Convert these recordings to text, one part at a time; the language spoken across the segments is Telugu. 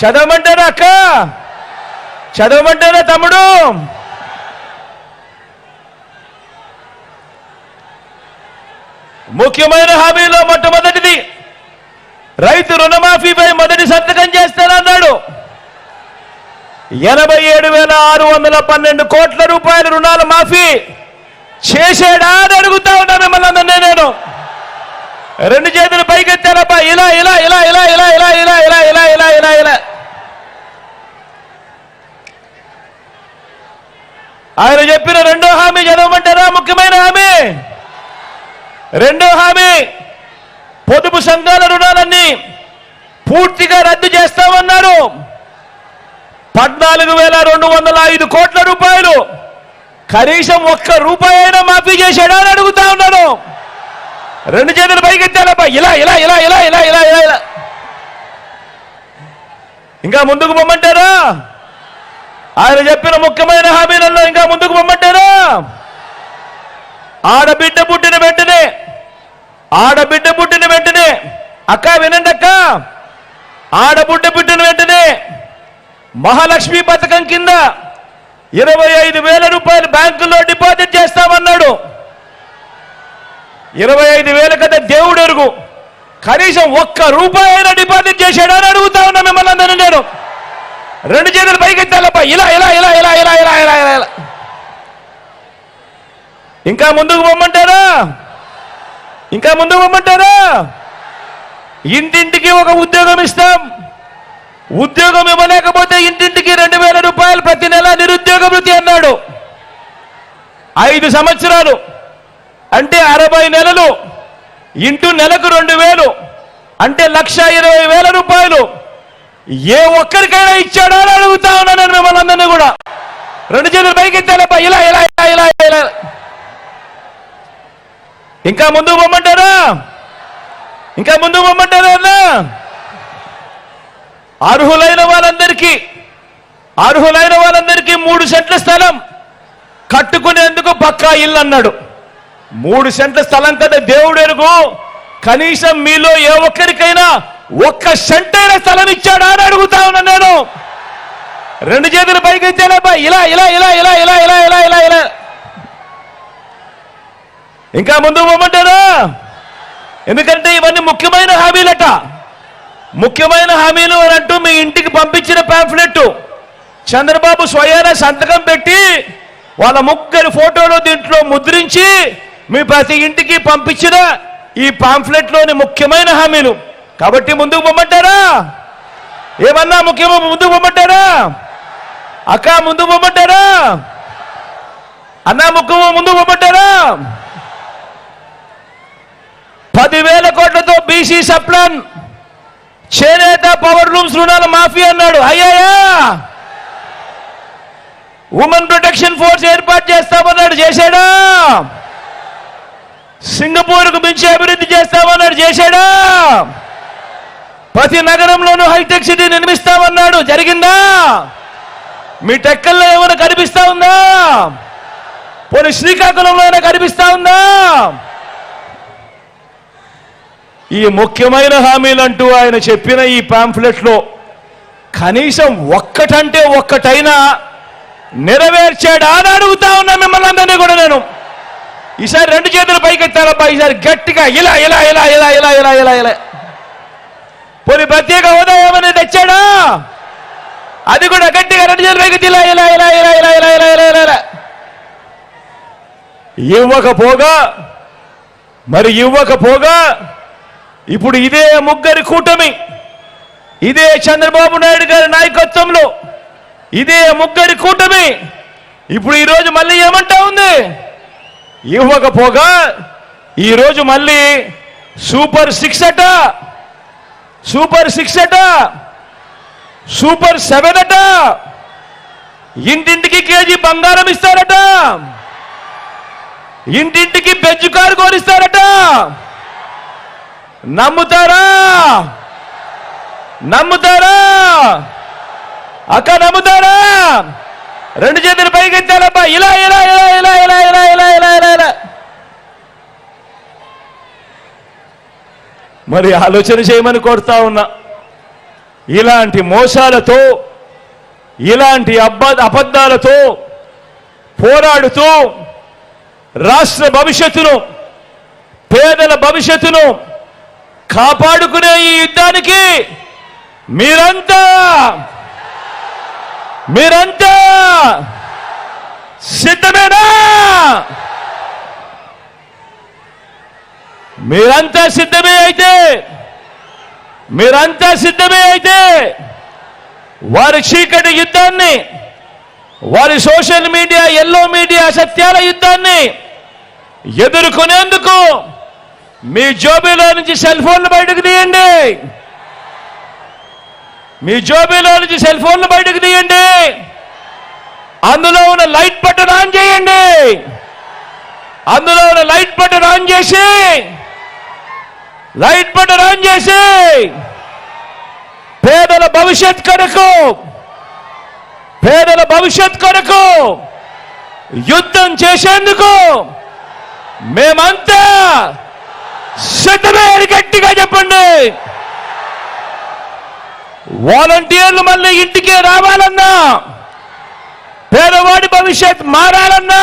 చదవమంటారా అక్క? చదవమంటారా తమ్ముడు? ముఖ్యమైన హామీలో మొట్టమొదటిది రైతు రుణమాఫీపై మొదటి సంతకం చేస్తానన్నాడు. ఎనభై ఏడు వేల ఆరు వందల పన్నెండు కోట్ల రూపాయల రుణాల మాఫీ చేసేడా అని అడుగుతా ఉన్నా మిమ్మల్ని అందరినీ నేను. రెండు చేతులు పైకెత్తారబ్బా ఇలా ఇలా ఇలా ఇలా ఇలా ఇలా ఇలా ఇలా ఇలా ఇలా ఇలా ఇలా ఆయన చెప్పిన రెండో హామీ చదవమంటారా ముఖ్యమైన హామీ రెండో హామీ పొదుపు సంఘాల రుణాలన్నీ పూర్తిగా రద్దు చేస్తామన్నారు పద్నాలుగు వేల రెండు వందల ఐదు కోట్ల రూపాయలు కనీసం ఒక్క రూపాయి అయినా మాఫీ చేశాడా రెండు చేతులు పైకెత్తాలబ్బా ఇలా ఇలా ఇలా ఇలా ఇలా ఇలా ఇలా ఇలా. ఇంకా ముందుకు పొమ్మంటారా? ఆయన చెప్పిన ముఖ్యమైన హామీలలో ఇంకా ముందుకు పొమ్మంటారా? ఆడబిడ్డ పుట్టిన వెంటనే ఆడబిడ్డ పుట్టిన వెంటనే అక్క వినండి అక్క. ఆడబిడ్డ పుట్టిన వెంటనే మహాలక్ష్మి పథకం కింద ఇరవై ఐదు వేల రూపాయలు బ్యాంకులో డిపాజిట్ చేస్తామన్నాడు. ఇరవై ఐదు వేల కదా దేవుడు ఎరుగు. కనీసం ఒక్క రూపాయి అయినా డిపాజిట్ చేశాడా అని అడుగుతా ఉన్నా మిమ్మల్ని అందరినీ నేను. రెండు చేతులు పైకెత్తాలప్ప ఇలా ఇలా ఇలా ఇలా ఇలా ఇలా ఇలా ఇలా ఇలా. ఇంకా ముందుకు పొమ్మంటారా ఇంకా ముందుకు పొమ్మంటారా ఇంటింటికి ఒక ఉద్యోగం ఇస్తాం. ఉద్యోగం ఇవ్వలేకపోతే ఇంటింటికి రెండు వేల రూపాయలు ప్రతి నెల నిరుద్యోగ వృత్తి అన్నాడు. ఐదు సంవత్సరాలు. ఇంటూ నెలకు రెండు వేలు అంటే లక్ష ఇరవై వేల రూపాయలు. ఏ ఒక్కరికైనా ఇచ్చాడా అని అడుగుతా ఉన్నాను నేను మిమ్మల్ని అందరినీ కూడా. రెండు చేతులు పైకి ఎత్తాలప్ప ఇలా ఇలా ఇలా ఇలా ఇలా. ఇంకా ముందుకు పొమ్మంటారా ఇంకా ముందుకు పొమ్మంటారా అర్హులైన వాళ్ళందరికీ అర్హులైన వాళ్ళందరికీ మూడు సెంట్ల స్థలం కట్టుకునేందుకు పక్కా ఇల్లు అన్నాడు. మూడు సెంట్ల స్థలం కదా దేవుడు ఎరుగు. కనీసం మీలో ఏ ఒక్కరికైనా ఒక్క సెంటైన స్థలం ఇచ్చాడా అని అడుగుతా ఉన్నాను నేను. రెండు చేతులు పైకి ఇచ్చానబ్బా ఇలా ఇలా ఇలా ఇలా ఇలా ఇలా ఇలా ఇలా ఇలా. ఇంకా ముందు పోమంటారా? ఎందుకంటే ఇవన్నీ ముఖ్యమైన హామీలట. ముఖ్యమైన హామీలు అని అంటూ మీ ఇంటికి పంపించిన పాంఫ్లెట్ చంద్రబాబు స్వయాన సంతకం పెట్టి వాళ్ళ ముగ్గురి ఫోటోలు దీంట్లో ముద్రించి మీ ప్రతి ఇంటికి పంపించిన ఈ పాంఫ్లెట్లోని ముఖ్యమైన హామీలు. కాబట్టి ముందుకు పొమ్మంటారా? ఏమన్నా ముఖ్యమో ముందుకు పొమ్మంటారా? అక్క ముందుకు పొమ్మంటారా? అన్నా ముఖ్యమో ముందుకు పొమ్మంటారా? పదివేల కోట్లతో బీసీ సప్లాన్ చేనేత పవర్ లూమ్స్ రుణాల మాఫీ అన్నాడు. అయ్యాయా ఉమెన్ ప్రొటెక్షన్ ఫోర్స్ ఏర్పాటు చేస్తామన్నాడు. చేశాడా? సింగపూర్కు మించి అభివృద్ధి చేస్తామన్నాడు చేశాడా? ప్రతి నగరంలోనూ హైటెక్ సిటీ నిర్మిస్తామన్నాడు. జరిగిందా? మీ టెక్కల్లో ఏమైనా కనిపిస్తా ఉందా? పోనీ శ్రీకాకుళంలో ఏమైనా కనిపిస్తా ఉందా? ఈ ముఖ్యమైన హామీలంటూ ఆయన చెప్పిన ఈ పాంఫ్లెట్లో కనీసం ఒక్కటంటే ఒక్కటైనా నెరవేర్చాడా అని అడుగుతా ఉన్నా మిమ్మల్ని అందరినీ కూడా నేను. ఈసారి రెండు చేతులు పైకెత్తారబ్బా ఈసారి గట్టిగా ఇలా ఇలా ఇలా ఇలా ఇలా ఇలా ఇలా ఇలా పోనీ ప్రత్యేక హోదా ఏమని తెచ్చాడా అది కూడా గట్టిగా రెండు చేతులు పైకి ఇలా ఇలా ఇలా ఇలా ఇలా ఇలా ఇలా ఇలా ఇలా ఇలా ఇవ్వకపోగా మరి ఇవ్వకపోగా ఇప్పుడు ఇదే ముగ్గురి కూటమి ఇదే చంద్రబాబు నాయుడు గారి నాయకత్వంలో ఇదే ముగ్గురి కూటమి ఇప్పుడు ఈరోజు మళ్ళీ ఏమంటా ఉంది ఇవ్వకపోగా ఈరోజు మళ్ళీ సూపర్ సిక్స్ అట సూపర్ సిక్స్ అట సూపర్ సెవెన్ అట ఇంటింటికి కేజీ బంగారం ఇస్తారట ఇంటింటికి బెంచ్ కారు కోరిస్తారట నమ్ముతారా నమ్ముతారా అక్క నమ్ముతారా రెండు చేతులు పైకి ఎత్తారబ్బా ఇలా ఇలా ఇలా ఇలా ఇలా ఇలా ఇలా ఇలా ఇలా ఇలా మరి ఆలోచన చేయమని కోరుతా ఉన్నా. ఇలాంటి మోసాలతో ఇలాంటి అబ్బ అబద్ధాలతో పోరాడుతూ రాష్ట్ర భవిష్యత్తును పేదల భవిష్యత్తును కాపాడుకునే ఈ యుద్ధానికి మీరంతా మీరంతా సిద్ధమేనా? మీరంతా సిద్ధమే అయితే మీరంతా సిద్ధమే అయితే వారి చీకటి యుద్ధాన్ని వారి సోషల్ మీడియా ఎల్లో మీడియా సత్యాల యుద్ధాన్ని ఎదుర్కొనేందుకు మీ జోబీలో నుంచి సెల్ ఫోన్లు బయటకు తీయండి. మీ జోబీలో నుంచి సెల్ ఫోన్లు బయటకు తీయండి. అందులో ఉన్న లైట్ బటన్ ఆన్ చేయండి. అందులో ఉన్న లైట్ బటన్ ఆన్ చేసి లైట్ బటన్ ఆన్ చేసి. పేదల భవిష్యత్ కొరకు. పేదల భవిష్యత్ కొరకు యుద్ధం చేసేందుకు మేమంతా సిద్ధమే గట్టిగా చెప్పండి. వాలంటీర్లు మళ్ళీ ఇంటికే రావాలన్నా పేదవాడి భవిష్యత్ మారాలన్నా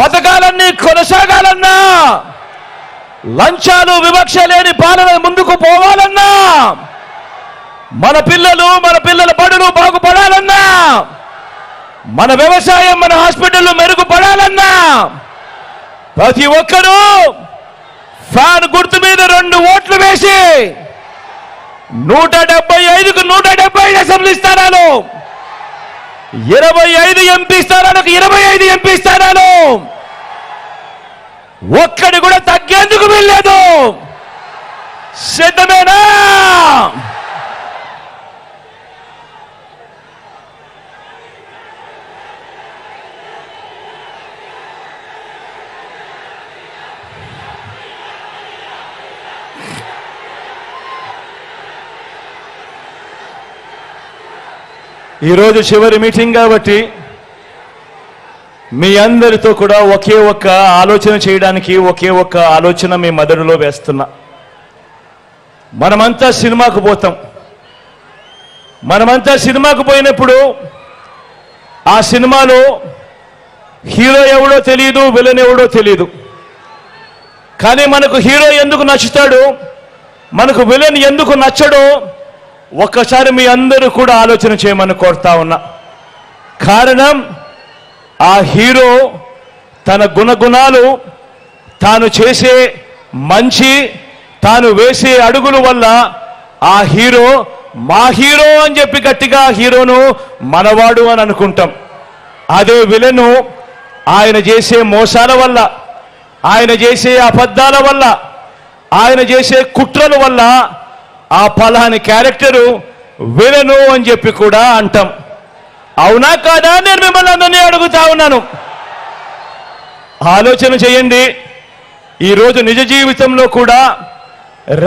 పథకాలన్నీ కొనసాగాలన్నా లంచాలు వివక్ష లేని పాలన ముందుకు పోవాలన్నా. మన పిల్లలు మన పిల్లల బడులు బాగుపడాలన్నా. మన వ్యవసాయం మన హాస్పిటల్ మెరుగుపడాలన్నా. ప్రతి ఒక్కరూ ఫ్యాన్ గుర్తు మీద రెండు ఓట్లు వేసి నూట డెబ్బై ఐదుకు నూట డెబ్బై ఐదు అసెంబ్లీ స్థానాలు ఇరవై ఐదు ఎంపీ స్థానాలకు ఇరవై ఐదు ఎంపీ స్థానాలు. ఒక్కడి కూడా ఎందుకు వెళ్ళలేదు సిద్ధమేనా? ఈరోజు చివరి మీటింగ్ కాబట్టి మీ అందరితో కూడా ఒకే ఒక్క ఆలోచన చేయడానికి ఒకే ఒక్క ఆలోచన మీ మెదడులో వేస్తున్నా. మనమంతా సినిమాకు పోతాం. మనమంతా సినిమాకు పోయినప్పుడు ఆ సినిమాలో హీరో ఎవడో తెలియదు విలన్ ఎవడో తెలియదు కానీ మనకు హీరో ఎందుకు నచ్చుతాడు మనకు విలన్ ఎందుకు నచ్చడో ఒక్కసారి మీ అందరూ కూడా ఆలోచన చేయమని కోరుతా ఉన్నా. కారణం ఆ హీరో తన గుణగుణాలు తాను చేసే మంచి తాను వేసే అడుగుల వల్ల ఆ హీరో మా హీరో అని చెప్పి గట్టిగా హీరోను మనవాడు అని అనుకుంటాం. అదే విలను ఆయన చేసే మోసాల వల్ల ఆయన చేసే అబద్ధాల వల్ల ఆయన చేసే కుట్రల వల్ల ఆ ఫలాని క్యారెక్టరు విలను అని చెప్పి కూడా అంటాం. అవునా కాదా నేను మిమ్మల్ని అందరినీ అడుగుతా ఉన్నాను. ఆలోచన చేయండి. ఈరోజు నిజ జీవితంలో కూడా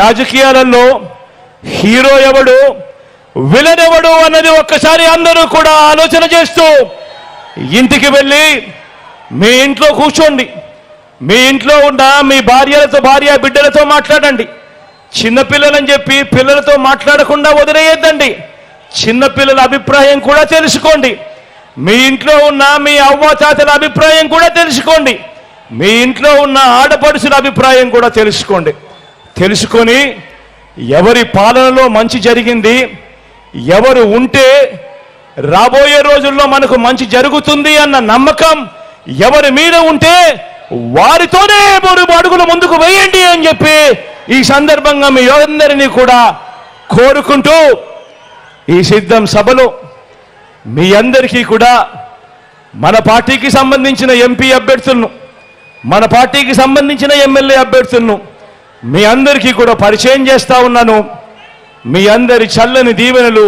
రాజకీయాలలో హీరో ఎవడు విలన్ ఎవడు అన్నది ఒక్కసారి అందరూ కూడా ఆలోచన చేస్తూ ఇంటికి వెళ్ళి మీ ఇంట్లో కూర్చోండి. మీ ఇంట్లో ఉన్న మీ భార్యలతో భార్య బిడ్డలతో మాట్లాడండి. చిన్నపిల్లలని చెప్పి పిల్లలతో మాట్లాడకుండా వదిలేయద్దండి. చిన్నపిల్లల అభిప్రాయం కూడా తెలుసుకోండి. మీ ఇంట్లో ఉన్న మీ అవ్వ తాతల అభిప్రాయం కూడా తెలుసుకోండి. మీ ఇంట్లో ఉన్న ఆడపడుచుల అభిప్రాయం కూడా తెలుసుకోండి. తెలుసుకొని ఎవరి పాలనలో మంచి జరిగింది ఎవరు ఉంటే రాబోయే రోజుల్లో మనకు మంచి జరుగుతుంది అన్న నమ్మకం ఎవరి మీద ఉంటే వారితోనే మూడు అడుగులు ముందుకు వేయండి అని చెప్పి ఈ సందర్భంగా మీ అందరినీ కూడా కోరుకుంటూ ఈ సిద్ధం సభలో మీ అందరికీ కూడా మన పార్టీకి సంబంధించిన ఎంపీ అభ్యర్థులను మన పార్టీకి సంబంధించిన ఎమ్మెల్యే అభ్యర్థులను మీ అందరికీ కూడా పరిచయం చేస్తా ఉన్నాను. మీ అందరి చల్లని దీవెనలు